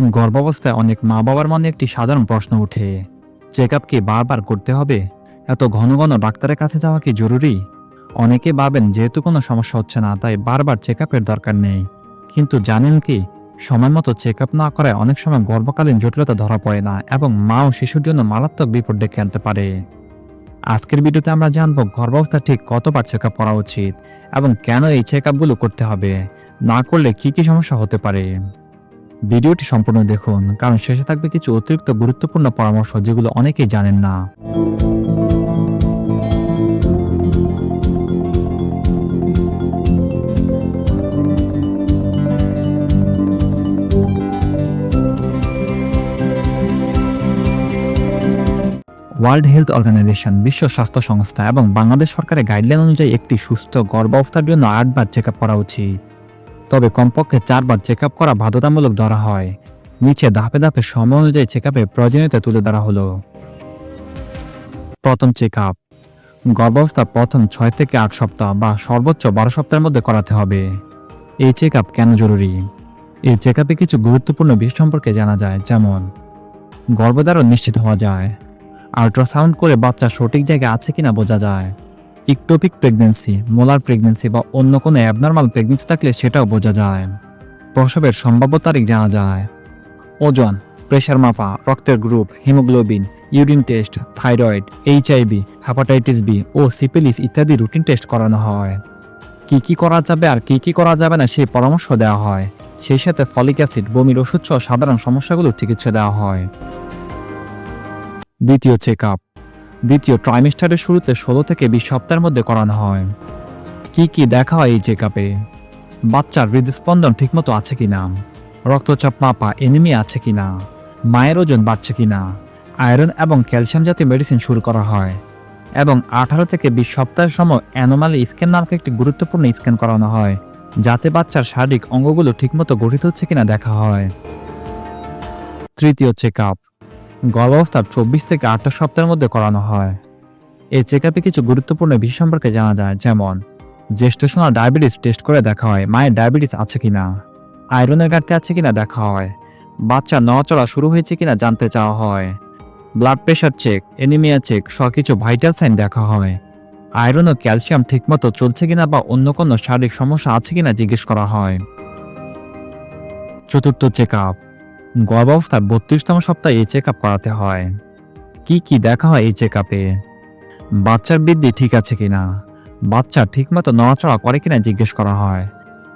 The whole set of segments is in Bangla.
গর্ভাবস্থায় অনেক মা বাবার মনে একটি সাধারণ প্রশ্ন ওঠে চেক আপ কি বারবার করতে হবে? এত ঘন ঘন ডাক্তারের কাছে যাওয়া কি জরুরি? অনেকে ভাবেন যেহেতু কোনো সমস্যা হচ্ছে না, তাই বারবার চেক আপের দরকার নেই। কিন্তু জানেন কি, সময় মতো চেক আপ না করায় অনেক সময় গর্ভকালীন জটিলতা ধরা পড়ে না এবং মা ও শিশুর জন্য মারাত্মক বিপদ ডেকে আনতে পারে। আজকের ভিডিওতে আমরা জানব গর্ভাবস্থা ঠিক কতবার চেক আপ করা উচিত এবং কেন এই চেক আপগুলো করতে হবে? না করলে কি কি সমস্যা হতে পারে? ভিডিওটি সম্পূর্ণ দেখুন, কারণ শেষে থাকবে কিছু অতিরিক্ত গুরুত্বপূর্ণ পরামর্শ যেগুলো অনেকেই জানেন না। ওয়ার্ল্ড হেলথ অর্গানাইজেশন বিশ্ব স্বাস্থ্য সংস্থা এবং বাংলাদেশ সরকারের গাইডলাইন অনুযায়ী একটি সুস্থ গর্ভাবস্থার জন্য আটবার চেক আপ করা উচিত। তবে কমপক্ষে চারবার চেক করা বাধ্যতামূলক ধরা হয়। নিচে ধাপে ধাপে সময় অনুযায়ী চেক আপে প্রয়োজনীয়তা তুলে ধরা হলো। প্রথম চেক আপ গর্ভাবস্থার প্রথম ছয় থেকে আট সপ্তাহ বা সর্বোচ্চ বারো সপ্তাহের মধ্যে করাতে হবে। এই চেক আপ কেন জরুরি? এই চেক আপে কিছু গুরুত্বপূর্ণ বিষয় সম্পর্কে জানা যায়, যেমন গর্ভধারণ নিশ্চিত হওয়া যায়, আল্ট্রাসাউন্ড করে বাচ্চা সঠিক জায়গায় আছে কিনা বোঝা যায় ইকটোপিক প্রেগনেন্সি, মোলার প্রেগনেন্সি বা অন্য কোনো অ্যাবনর্মাল প্রেগনেন্সি থাকলে সেটাও বোঝা যায়। প্রসবের সম্ভাব্য তারিখ জানা যায়। ওজন প্রেশার মাপা, রক্তের group haemoglobin urine test thyroid HIV hepatitis B ও সিপিলিস ইত্যাদি রুটিন টেস্ট করানো হয়। কি কি করা যাবে আর কি কি করা যাবে না সেই পরামর্শ দেওয়া হয়। সেই সাথে ফলিক অ্যাসিড, বমির ওষুধ সহ সাধারণ সমস্যাগুলোর চিকিৎসা দেওয়া হয়। দ্বিতীয় চেক আপ দ্বিতীয় ট্রাইমেস্টারের শুরুতে ষোলো থেকে বিশ সপ্তাহের মধ্যে করানো হয়। কি কি দেখা হয় এই চেক আপে বাচ্চার হৃদস্পন্দন ঠিকমতো আছে কিনা? রক্তচাপ মাপা এনিমি আছে কিনা? মায়ের ওজন বাড়ছে কিনা? আয়রন এবং ক্যালসিয়াম জাতীয় মেডিসিন শুরু করা হয়। এবং আঠারো থেকে বিশ সপ্তাহের সময় অ্যানোমালি স্ক্যান নামক একটি গুরুত্বপূর্ণ স্ক্যান করানো হয়, যাতে বাচ্চার শারীরিক অঙ্গগুলো ঠিকমতো গঠিত হচ্ছে কিনা দেখা হয়। তৃতীয় চেক আপ গর্ভাবস্থার চব্বিশ থেকে আটটা সপ্তাহের মধ্যে করানো হয়। এই চেক আপে কিছু গুরুত্বপূর্ণ বিষয় সম্পর্কে জানা যায়, যেমন জেস্টেশনাল ডায়াবেটিস টেস্ট করে দেখা হয়, মায়ের ডায়াবেটিস আছে কিনা আয়রনের ঘাটতি আছে কিনা দেখা হয়, বাচ্চা নড়াচড়া শুরু হয়েছে কিনা জানতে চাওয়া হয় blood pressure check anaemia check সব কিছু ভাইটাল সাইন দেখা হয় আয়রন ও ক্যালসিয়াম ঠিকমতো চলছে কিনা বা অন্য কোনো শারীরিক সমস্যা আছে কিনা জিজ্ঞেস করা হয়। চতুর্থ চেক আপ গর্ভাবস্থার বত্রিশতম সপ্তাহে এই চেক করাতে হয়। কি কি দেখা হয় এই চেক আপে বাচ্চার বৃদ্ধি ঠিক আছে কিনা? বাচ্চা ঠিকমতো নড়াচড়া করে কিনা জিজ্ঞেস করা হয়।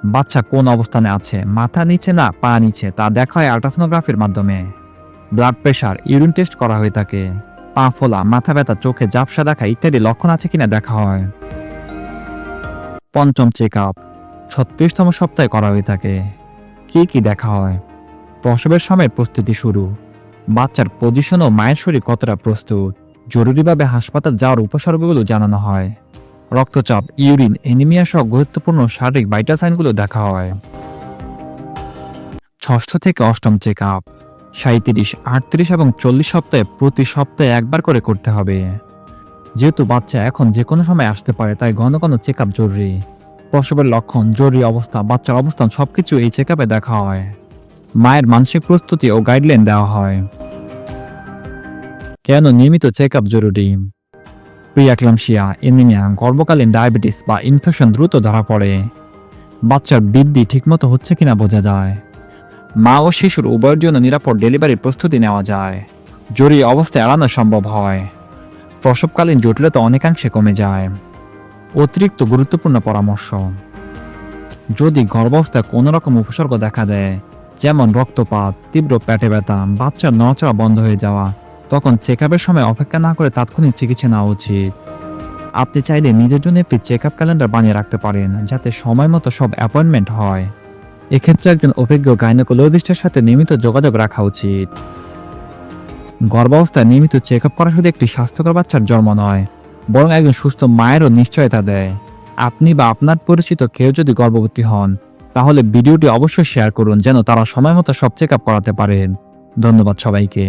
বাচ্চা কোন অবস্থানে আছে? মাথা নিচে না পা নিচে? তা দেখা হয় আল্ট্রাসোনোগ্রাফির মাধ্যমে। ব্লাড প্রেশার ইউরিন টেস্ট করা হয়ে থাকে পা ফোলা, মাথা ব্যথা, চোখে জাপসা দেখা ইত্যাদি লক্ষণ আছে কিনা দেখা হয়। পঞ্চম চেক আপ ছত্রিশতম সপ্তাহে করা হয়ে থাকে কি কি দেখা হয়? প্রসবের সময় প্রস্তুতি শুরু। বাচ্চার পজিশন ও মায়ের শরীর কতটা প্রস্তুত, জরুরিভাবে হাসপাতাল যাওয়ার উপসর্গগুলো জানানো হয়। রক্তচাপ, ইউরিন এনিমিয়া সহ গুরুত্বপূর্ণ শারীরিক ভাইটাল সাইনগুলো দেখা হয়। ষষ্ঠ থেকে অষ্টম চেক আপ সাঁত্রিশ আটত্রিশ এবং চল্লিশ সপ্তাহে প্রতি সপ্তাহে একবার করে করতে হবে। যেহেতু বাচ্চা এখন যে কোনো সময় আসতে পারে, তাই ঘন ঘন চেক আপ জরুরি। প্রসবের লক্ষণ, জরুরি অবস্থা, বাচ্চার অবস্থান সবকিছু এই চেক আপে দেখা হয়। মায়ের মানসিক প্রস্তুতি ও গাইডলাইন দেওয়া হয়। কেন নিয়মিত চেক আপ জরুরি প্রিয়াক্লামশিয়া এনিমিয়া গর্ভকালীন ডায়াবেটিস বা ইনফেকশন দ্রুত ধরা পড়ে। বাচ্চার বৃদ্ধি ঠিকমতো হচ্ছে কিনা বোঝা যায়। মা ও শিশুর উভয়ের জন্য নিরাপদ ডেলিভারির প্রস্তুতি নেওয়া যায়। জরুরি অবস্থা এড়ানো সম্ভব হয়। প্রসবকালীন জটিলতা অনেকাংশে কমে যায়। অতিরিক্ত গুরুত্বপূর্ণ পরামর্শ। যদি গর্ভাবস্থায় কোনো রকম উপসর্গ দেখা দেয় যেমন রক্তপাত, তীব্র পেটে ব্যথা, বাচ্চার নড়াচড়া বন্ধ হয়ে যাওয়া, তখন চেক সময় অপেক্ষা না করে তাৎক্ষণিক চিকিৎসা নেওয়া উচিত। আপনি চাইলে নিজের জন্য একটি চেক আপ ক্যালেন্ডার বানিয়ে রাখতে পারেন, যাতে সময় মতো সব অ্যাপয়েন্টমেন্ট হয়। এক্ষেত্রে একজন অভিজ্ঞ গাইনোকোলজিস্টের সাথে নিয়মিত যোগাযোগ রাখা উচিত। গর্ভাবস্থায় নিয়মিত চেক আপ করা শুধু একটি স্বাস্থ্যকর বাচ্চার জন্ম নয়, বরং একজন সুস্থ মায়েরও নিশ্চয়তা দেয়। আপনি বা আপনার পরিচিত কেউ যদি গর্ভবতী হন তাহলে ভিডিওটি অবশ্যই শেয়ার করুন যেন তারা সময় মতো সব চেক আপ করাতে পারেন। ধন্যবাদ সবাইকে।